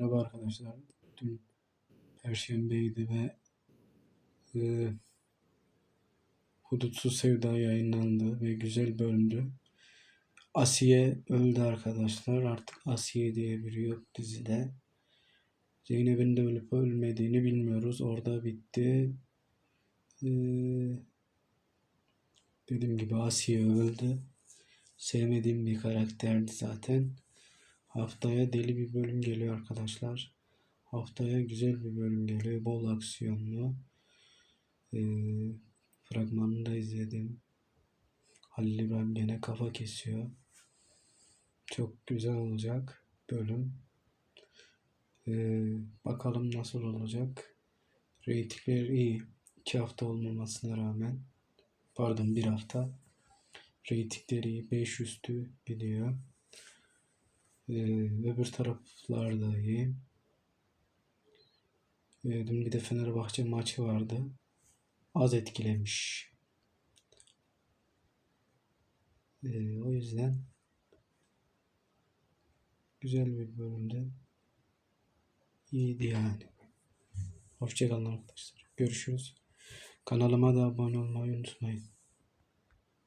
Merhaba arkadaşlar. Dün Perşembeydi ve e, Hudutsuz Sevda yayınlandı ve güzel bölümdü. Asiye öldü arkadaşlar. Artık Asiye diye biri yok dizide. Zeynep'in de ölüp ölmediğini bilmiyoruz. Orada bitti. E, dediğim gibi Asiye öldü. Sevmediğim bir karakterdi zaten. Haftaya deli bir bölüm geliyor arkadaşlar. Haftaya güzel bir bölüm geliyor. Bol aksiyonlu. Ee, fragmanını da izledim. Halil İbrahim gene kafa kesiyor. Çok güzel olacak bölüm. Ee, bakalım nasıl olacak. Reytingler iyi. İki hafta olmamasına rağmen. Pardon bir hafta. Reytingleri iyi. 5 üstü gidiyor. Ee, öbür taraflar da iyi. Ee, dün bir de Fenerbahçe maçı vardı. Az etkilemiş. Ee, o yüzden güzel bir bölümde iyiydi yani. Hoşçakalın arkadaşlar. Görüşürüz. Kanalıma da abone olmayı unutmayın.